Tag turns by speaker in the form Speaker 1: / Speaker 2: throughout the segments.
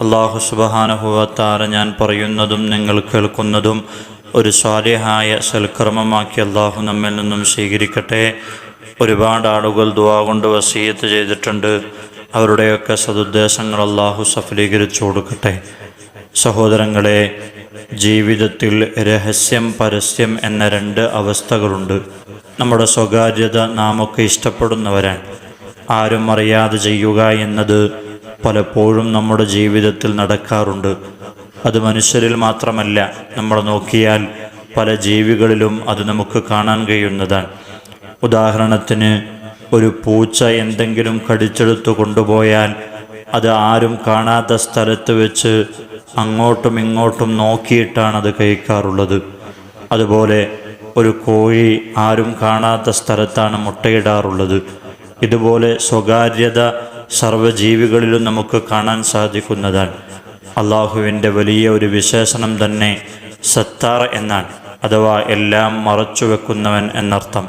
Speaker 1: അള്ളാഹു സുബഹാനഹുവത്താറ് ഞാൻ പറയുന്നതും നിങ്ങൾ കേൾക്കുന്നതും ഒരു സ്വാലിഹായ സൽക്കർമ്മമാക്കി അള്ളാഹു നമ്മിൽ നിന്നും സ്വീകരിക്കട്ടെ. ഒരുപാട് ആളുകൾ ദുവാ കൊണ്ട് വസീയത്ത് ചെയ്തിട്ടുണ്ട്. അവരുടെയൊക്കെ സതുദ്ദേശങ്ങൾ അള്ളാഹു സഫലീകരിച്ചു കൊടുക്കട്ടെ. സഹോദരങ്ങളെ ജീവിതത്തിൽ രഹസ്യം പരസ്യം എന്ന രണ്ട് അവസ്ഥകളുണ്ട്. നമ്മുടെ സ്വകാര്യത നാമൊക്കെ ഇഷ്ടപ്പെടുന്നവരാണ്. ആരും അറിയാതെ ചെയ്യുക എന്നത് പലപ്പോഴും നമ്മുടെ ജീവിതത്തിൽ നടക്കാറുണ്ട്. അത് മനുഷ്യരിൽ മാത്രമല്ല നമ്മൾ നോക്കിയാൽ പല ജീവികളിലും അത് നമുക്ക് കാണാൻ കഴിയുന്നതാണ്. ഉദാഹരണത്തിന് ഒരു പൂച്ച എന്തെങ്കിലും കടിച്ചെടുത്ത് കൊണ്ടുപോയാൽ അത് ആരും കാണാത്ത സ്ഥലത്ത് വെച്ച് അങ്ങോട്ടും ഇങ്ങോട്ടും നോക്കിയിട്ടാണ് അത് കഴിക്കാറുള്ളത്. അതുപോലെ ഒരു കോഴി ആരും കാണാത്ത സ്ഥലത്താണ് മുട്ടയിടാറുള്ളത്. ഇതുപോലെ സ്വകാര്യത സർവജീവികളിലും നമുക്ക് കാണാൻ സാധിക്കുന്നതാണ്. അള്ളാഹുവിന്റെ വലിയ ഒരു വിശേഷണം തന്നെ സത്താർ എന്നാണ് അഥവാ എല്ലാം മറച്ചു വെക്കുന്നവൻ എന്നർത്ഥം.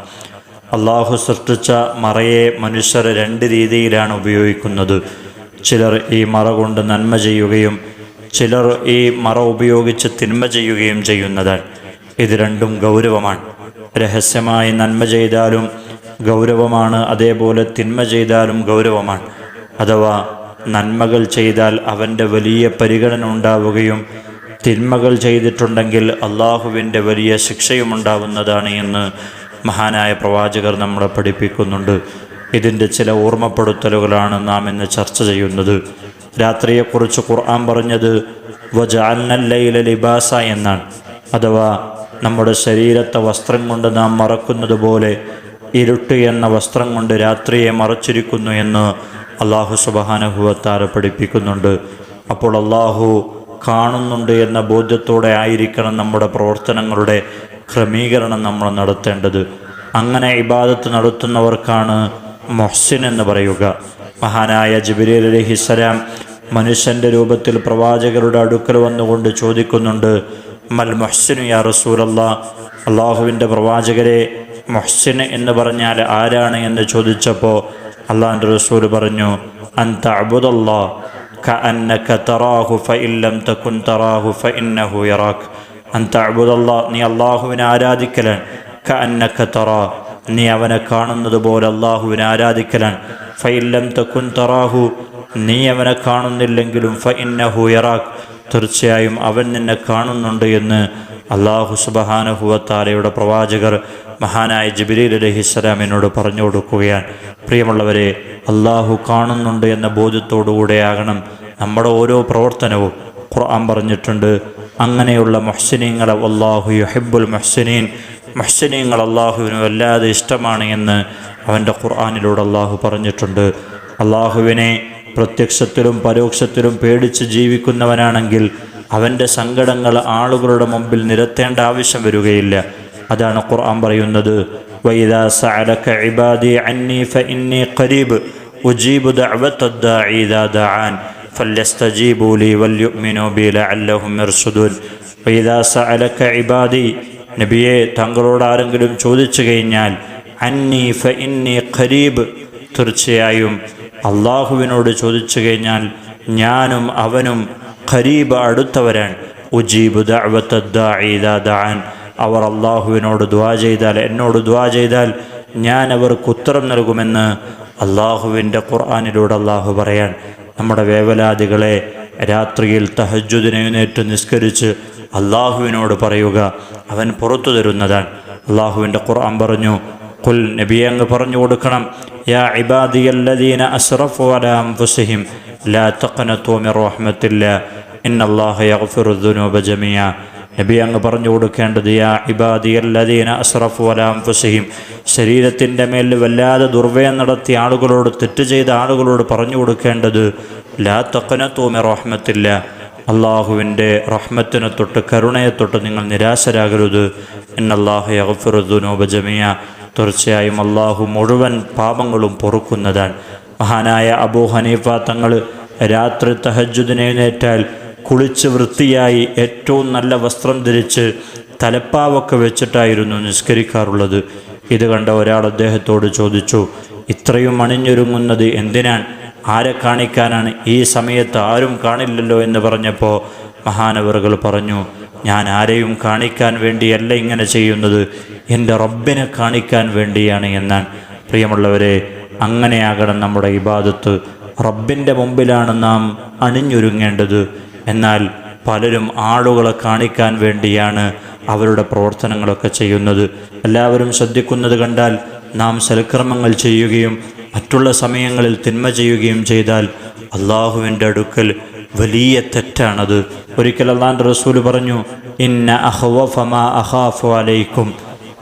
Speaker 1: അള്ളാഹു സൃഷ്ടിച്ച മറയെ മനുഷ്യർ രണ്ട് രീതിയിലാണ് ഉപയോഗിക്കുന്നത്. ചിലർ ഈ മറ കൊണ്ട് നന്മ ചെയ്യുകയും ചിലർ ഈ മറ ഉപയോഗിച്ച് തിന്മ ചെയ്യുകയും ചെയ്യുന്നതാണ്. ഇത് രണ്ടും ഗൗരവമാണ്. രഹസ്യമായി നന്മ ചെയ്താലും ഗൗരവമാണ് അതേപോലെ തിന്മ ചെയ്താലും ഗൗരവമാണ്. അഥവാ നന്മകൾ ചെയ്താൽ അവന്റെ വലിയ പരിഗണന ഉണ്ടാവുകയും തിന്മകൾ ചെയ്തിട്ടുണ്ടെങ്കിൽ അള്ളാഹുവിന്റെ വലിയ ശിക്ഷയും ഉണ്ടാവുന്നതാണ് എന്ന് മഹാനായ പ്രവാചകർ നമ്മളെ പഠിപ്പിക്കുന്നുണ്ട്. ഇതിന്റെ ചില ഓർമ്മപ്പെടുത്തലുകളാണ് നാം ഇന്ന് ചർച്ച ചെയ്യുന്നത്. രാത്രിയെക്കുറിച്ച് ഖുർആൻ പറഞ്ഞത് വജാൽനല്ലയില ലിബാസ എന്നാണ്. അഥവാ നമ്മുടെ ശരീരത്തെ വസ്ത്രം കൊണ്ട് നാം മറക്കുന്നത് പോലെ ഇരുട്ട് എന്ന വസ്ത്രം കൊണ്ട് രാത്രിയെ മറച്ചിരിക്കുന്നു എന്ന് അള്ളാഹു സുബഹാനഹുവത്താര പഠിപ്പിക്കുന്നുണ്ട്. അപ്പോൾ അള്ളാഹു കാണുന്നുണ്ട് എന്ന ബോധ്യത്തോടെ ആയിരിക്കണം നമ്മുടെ പ്രവർത്തനങ്ങളുടെ ക്രമീകരണം നമ്മൾ നടത്തേണ്ടത്. അങ്ങനെ ഇബാദത്ത് നടത്തുന്നവർക്കാണ് മൊഹ്സിൻ എന്ന് പറയുക. മഹാനായ ജിബിരി അലഹിസ്സലാം മനുഷ്യന്റെ രൂപത്തിൽ പ്രവാചകരുടെ അടുക്കൽ വന്നുകൊണ്ട് ചോദിക്കുന്നുണ്ട് മൽ മൊഹ്സിനു യാ റസൂലല്ല? അള്ളാഹുവിന്റെ പ്രവാചകരെ മൊഹ്സിൻ എന്ന് പറഞ്ഞാൽ ആരാണ്? എന്ന് ചോദിച്ചപ്പോൾ അള്ളാഹിൻ്റെ റസൂൽ പറഞ്ഞു അന്ത അബുദല്ലാ كأنك تراه فإن لم تكن تراه فإنه يراك أن تعبد الله നീ അള്ളാഹുവിനെ ആരാധിക്കലാണ് كأنك ترى നീ അവനെ കാണുന്നത് പോലെ അള്ളാഹുവിനെ ആരാധിക്കലാണ് ഫൈല്ലം തക്കുൻ തറാഹു നീ അവനെ കാണുന്നില്ലെങ്കിലും ഫഇന്നഹു യറാഖ് തീർച്ചയായും അവൻ നിന്നെ കാണുന്നുണ്ട് എന്ന് അള്ളാഹു സുബഹാനഹുവത്താലയുടെ പ്രവാചകർ മഹാനായ ജബിലീൽ അലഹിസ്സലാം എന്നോട് പറഞ്ഞു കൊടുക്കുകയാണ്. പ്രിയമുള്ളവരെ അള്ളാഹു കാണുന്നുണ്ട് എന്ന ബോധ്യത്തോടുകൂടെയാകണം നമ്മുടെ ഓരോ പ്രവർത്തനവും. ഖുർആൻ പറഞ്ഞിട്ടുണ്ട് അങ്ങനെയുള്ള മൊഹ്സിനീങ്ങളെ അള്ളാഹു യുഹിബുൽ മൊഹ്സിനീൻ മൊഹ്സിനീങ്ങൾ അള്ളാഹുവിന് വല്ലാതെ ഇഷ്ടമാണ് എന്ന് അവന്റെ ഖുർആാനിലൂടെ അള്ളാഹു പറഞ്ഞിട്ടുണ്ട്. അള്ളാഹുവിനെ പ്രത്യക്ഷത്തിലും പരോക്ഷത്തിലും പേടിച്ച് ജീവിക്കുന്നവനാണെങ്കിൽ അവന്റെ സങ്കടങ്ങൾ ആളുകളുടെ മുമ്പിൽ നിരത്തേണ്ട ആവശ്യം വരികയില്ല. അതാണ് ഖുർആൻ പറയുന്നത് വൈദാ സഅലക ഇബാദി അന്നി ഖരീബ് നബിയെ തങ്ങളോട് ആരെങ്കിലും ചോദിച്ചു കഴിഞ്ഞാൽ അന്നി ഖരീബ് തീർച്ചയായും അള്ളാഹുവിനോട് ചോദിച്ചു കഴിഞ്ഞാൽ ഞാനും അവനും ഖരീബ് അടുത്തവരാണ്. ഉജീബ് അവർ അള്ളാഹുവിനോട് ദ്വാ ചെയ്താൽ എന്നോട് ദ്വാ ചെയ്താൽ ഞാൻ അവർക്ക് ഉത്തരം നൽകുമെന്ന് അള്ളാഹുവിന്റെ ഖുർആാനിലൂടെ അള്ളാഹു പറയാൻ നമ്മുടെ വേവലാദികളെ രാത്രിയിൽ തഹജുദിനേറ്റ് നിസ്കരിച്ച് അള്ളാഹുവിനോട് പറയുക അവൻ പുറത്തു തരുന്നതാണ്. അള്ളാഹുവിന്റെ ഖുർആൻ പറഞ്ഞു കുൽ നബിയെ അങ്ങ് പറഞ്ഞു കൊടുക്കണം യാ ഇബാദിയല്ലദീന അസ്റഫു അലാം ഫുസഹിം ലാ തഖനതു മിർ റഹ്മത്തില്ലാ. ജമിയ നബി അങ്ങ് പറഞ്ഞു കൊടുക്കേണ്ടത് യാ ഇബാദിയല്ലദീന അസ്റഫു അലാ ഫുസഹിം ശരീരത്തിന്റെ മേൽ വല്ലാതെ ദുർവയം നടത്തിയ ആളുകളോട് തെറ്റ് ചെയ്ത ആളുകളോട് പറഞ്ഞു കൊടുക്കേണ്ടത് ലാ തഖനതു മിർ റഹ്മത്തില്ല. അള്ളാഹുവിന്റെ റഹ്മത്തിനെ തൊട്ട് കരുണയെ തൊട്ട് നിങ്ങൾ നിരാശരാകരുത്. എന്നല്ലാഹു യഗ്ഫിറുദ്ദുനൂബ ജമിയ തീർച്ചയായും അള്ളാഹു മുഴുവൻ പാപങ്ങളും പൊറുക്കുന്നതാണ്. മഹാനായ അബൂ ഹനീഫ തങ്ങൾ രാത്രി തഹജുദിനെഴുന്നേറ്റാൽ കുളിച്ച് വൃത്തിയായി ഏറ്റവും നല്ല വസ്ത്രം ധരിച്ച് തലപ്പാവൊക്കെ വെച്ചിട്ടായിരുന്നു നിസ്കരിക്കാറുള്ളത്. ഇത് കണ്ട ഒരാൾ അദ്ദേഹത്തോട് ചോദിച്ചു ഇത്രയും അണിഞ്ഞൊരുങ്ങുന്നത് എന്തിനാണ്? ആരെ കാണിക്കാനാണ്? ഈ സമയത്ത് ആരും കാണില്ലല്ലോ എന്ന് പറഞ്ഞപ്പോൾ മഹാനവറുകൾ പറഞ്ഞു ഞാൻ ആരെയും കാണിക്കാൻ വേണ്ടിയല്ല ഇങ്ങനെ ചെയ്യുന്നത്. എന്റെ റബ്ബിനെ കാണിക്കാൻ വേണ്ടിയാണ് എന്നാണ്. പ്രിയമുള്ളവരെ അങ്ങനെയാകണം നമ്മുടെ ഇബാദത്ത്. റബ്ബിന്റെ മുമ്പിലാണ് നാം അണിഞ്ഞൊരുങ്ങേണ്ടത്. എന്നാൽ പലരും ആളുകളെ കാണിക്കാൻ വേണ്ടിയാണ് അവരുടെ പ്രവർത്തനങ്ങളൊക്കെ ചെയ്യുന്നത്. എല്ലാവരും ശ്രദ്ധിക്കുന്നത് കണ്ടാൽ നാം സൽക്രമങ്ങൾ ചെയ്യുകയും മറ്റുള്ള സമയങ്ങളിൽ തിന്മ ചെയ്യുകയും ചെയ്താൽ അള്ളാഹുവിന്റെ അടുക്കൽ വലിയ തെറ്റാണത്. ഒരിക്കൽ അള്ളാന്റെ റസൂൽ പറഞ്ഞു ഇന്ന അഹ്വഫമാ അലൈക്കും.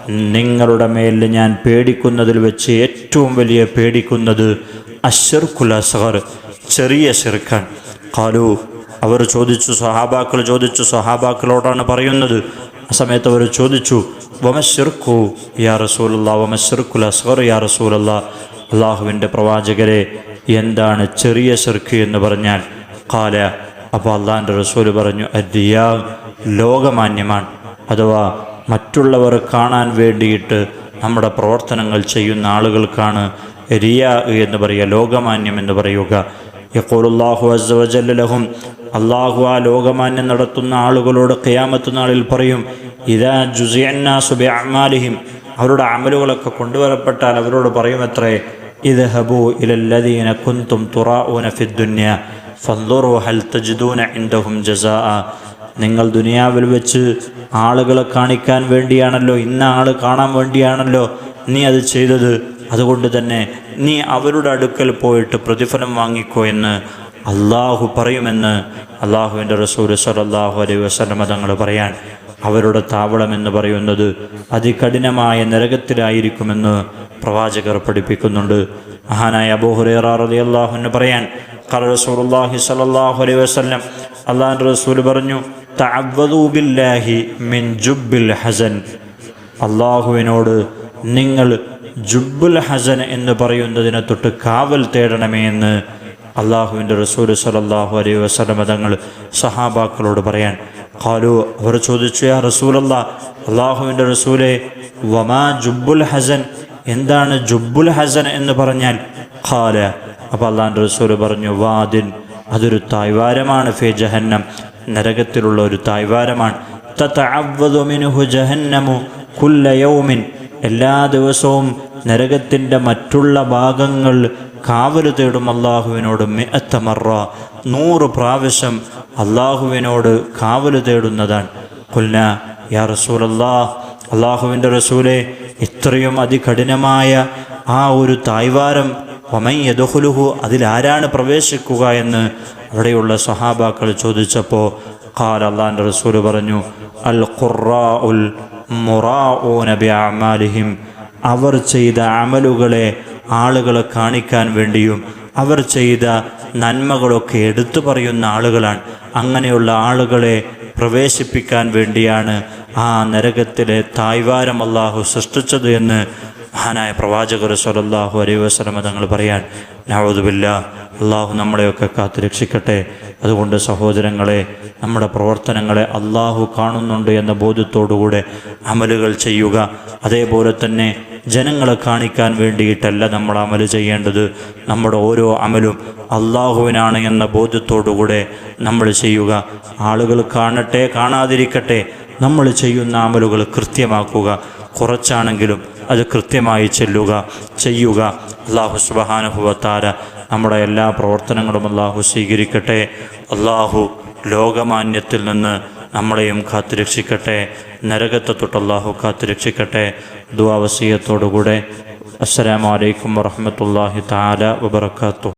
Speaker 1: നിങ്ങളുടെ മേലിൽ ഞാൻ പേടിക്കുന്നതിൽ വെച്ച് ഏറ്റവും വലിയ പേടിക്കുന്നത് അഷർഖുൽ അസഹർ ചെറിയ ഷിർഖാൻ കാലു അവർ ചോദിച്ചു സഹാബാക്കൾ ചോദിച്ചു സഹാബാക്കളോടാണ് പറയുന്നത്? ആ സമയത്ത് അവർ ചോദിച്ചു വമശിർക്കു യാ റസൂലല്ല വമശിർക്കുൽ അസ്ഹർ യാ റസൂലല്ല അള്ളാഹുവിന്റെ പ്രവാചകരെ എന്താണ് ചെറിയ ശിർക്ക് എന്ന് പറഞ്ഞാൽ? കാല അപ്പോൾ അള്ളാഹിന്റെ റസൂൽ പറഞ്ഞു അരിയാ ലോകമാന്യമാണ്. അഥവാ മറ്റുള്ളവർ കാണാൻ വേണ്ടിയിട്ട് നമ്മുടെ പ്രവർത്തനങ്ങൾ ചെയ്യുന്ന ആളുകൾക്കാണ് റിയ എന്ന് പറയുക ലോകമാന്യം എന്ന് പറയുക. യക്കോലുല്ലാഹു അസവജല്ലഹും അള്ളാഹു ആ ലോകമാന്യം നടത്തുന്ന ആളുകളോട് ഖിയാമത്ത് നാളിൽ പറയും ഇതാ ജുസിയന്നാസുബി അമാലിഹിം അവരുടെ അമലുകളൊക്കെ കൊണ്ടുവരപ്പെട്ടാൽ അവരോട് പറയുമത്രേ ഇത് ഹബു ഇലല്ലദീന കുന്തും തുറാഊന ഫിദ്ദുന്യ ഫന്ദുറു ഹൽ തജിദൂന ഇൻദഹും ജസാ നിങ്ങൾ ദുനിയാവിൽ വെച്ച് ആളുകളെ കാണിക്കാൻ വേണ്ടിയാണല്ലോ ഇന്ന ആൾ കാണാൻ വേണ്ടിയാണല്ലോ നീ അത് ചെയ്തത്. അതുകൊണ്ട് തന്നെ നീ അവരുടെ അടുക്കൽ പോയിട്ട് പ്രതിഫലം വാങ്ങിക്കോ എന്ന് അള്ളാഹു പറയുമെന്ന് അള്ളാഹുവിന്റെ റസൂൽ സലല്ലാഹു അലൈഹി വസ്ലമ തങ്ങൾ പറയാൻ അവരുടെ താവളം എന്ന് പറയുന്നത് അതികഠിനമായ നരകത്തിലായിരിക്കുമെന്ന് പ്രവാചകർ പഠിപ്പിക്കുന്നുണ്ട്. മഹാനായ അബൂഹുറേറ റലി അള്ളാഹുവിന് പറയാൻ ഖല റസൂലുള്ളാഹി സ്വല്ലല്ലാഹു അലൈഹി വസല്ലം അള്ളാഹിന്റെ റസൂൽ പറഞ്ഞു മിൻ ജുബ്ബിൽ ഹസൻ. അള്ളാഹുവിനോട് നിങ്ങൾ ജുബ്ബുൽ ഹസൻ എന്ന് പറയുന്നതിനെ തൊട്ട് കാവൽ തേടണമേ എന്ന് അള്ളാഹുവിന്റെ റസൂൽ സലല്ലാഹു അലൈ വസല്ലം തങ്ങൾ സഹാബാക്കളോട് പറയാൻ കാലു അവർ ചോദിച്ചു ആ റസൂലല്ല അള്ളാഹുവിന്റെ റസൂലെ വമാ ജുബുൽ ഹസൻ? എന്താണ് ജുബുൽ ഹസൻ എന്ന് പറഞ്ഞാൽ? ഖാല അപ്പോൾ അള്ളാഹിന്റെ റസൂൽ പറഞ്ഞു വാദിൻ അതൊരു തായ്വാരമാണ് ഫേ ജഹന്നം. നരകത്തിലുള്ള ഒരു തായ്വാരമാണ്. തതഅവ്വദു മിൻഹു ജഹന്നമു കുല്ല യൗമിൻ. എല്ലാ ദിവസവും നരകത്തിന്റെ മറ്റുള്ള ഭാഗങ്ങൾ കാവൽ തേടും അള്ളാഹുവിനോട് മെത്തമറ നൂറ് പ്രാവശ്യം അള്ളാഹുവിനോട് കാവൽ തേടുന്നതാണ്. കൊല്ല യാ റസൂൽ അള്ളാഹ് അള്ളാഹുവിന്റെ റസൂലെ ഇത്രയും അതികഠിനമായ ആ ഒരു തായ്വാരം ഒമൈ യദുഹുലുഹു അതിലാരാണ് പ്രവേശിക്കുക എന്ന് അവിടെയുള്ള സഹാബാക്കൾ ചോദിച്ചപ്പോൾ ഖാൽ അള്ളാഹിന്റെ റസൂൽ പറഞ്ഞു അൽ ഖുറാ ഉൽ മുറാഊനബിഅമാലിഹിം അവർ ചെയ്ത അമലുകളെ ആളുകളെ കാണിക്കാൻ വേണ്ടിയും അവർ ചെയ്ത നന്മകളൊക്കെ എടുത്തു പറയുന്ന ആളുകളാണ്. അങ്ങനെയുള്ള ആളുകളെ പ്രവേശിപ്പിക്കാൻ വേണ്ടിയാണ് ആ നരകത്തിലെ തായ്വാരം അള്ളാഹു സൃഷ്ടിച്ചത് എന്ന് മഹാനായ പ്രവാചകർ സ്വലല്ലാഹു അലൈഹി വസ്ലമ തങ്ങൾ പറയാൻ നവതുമില്ല അള്ളാഹു നമ്മളെയൊക്കെ കാത്തു രക്ഷിക്കട്ടെ. അതുകൊണ്ട് സഹോദരങ്ങളെ നമ്മുടെ പ്രവർത്തനങ്ങളെ അള്ളാഹു കാണുന്നുണ്ട് എന്ന ബോധ്യത്തോടുകൂടെ അമലുകൾ ചെയ്യുക. അതേപോലെ തന്നെ ജനങ്ങളെ കാണിക്കാൻ വേണ്ടിയിട്ടല്ല നമ്മൾ അമൽ ചെയ്യേണ്ടത്. നമ്മുടെ ഓരോ അമലും അള്ളാഹുവിനാണ് എന്ന ബോധ്യത്തോടുകൂടെ നമ്മൾ ചെയ്യുക. ആളുകൾ കാണട്ടെ കാണാതിരിക്കട്ടെ നമ്മൾ ചെയ്യുന്ന അമലുകൾ കൃത്യമാക്കുക. കുറച്ചാണെങ്കിലും അത് കൃത്യമായി ചെല്ലുക ചെയ്യുക. അള്ളാഹു സുബഹാനുഭവത്താര നമ്മുടെ എല്ലാ പ്രവർത്തനങ്ങളും അള്ളാഹു സ്വീകരിക്കട്ടെ. അള്ളാഹു ലോകമാന്യത്തിൽ നിന്ന് നമ്മളെയും കാത്തുരക്ഷിക്കട്ടെ. നരകത്തെ തൊട്ട് അള്ളാഹു കാത്തുരക്ഷിക്കട്ടെ. ദുവാവസീയത്തോടുകൂടെ അസ്സലാമലൈക്കും വറഹമത്തല്ലാഹി താല വബർക്കാത്തു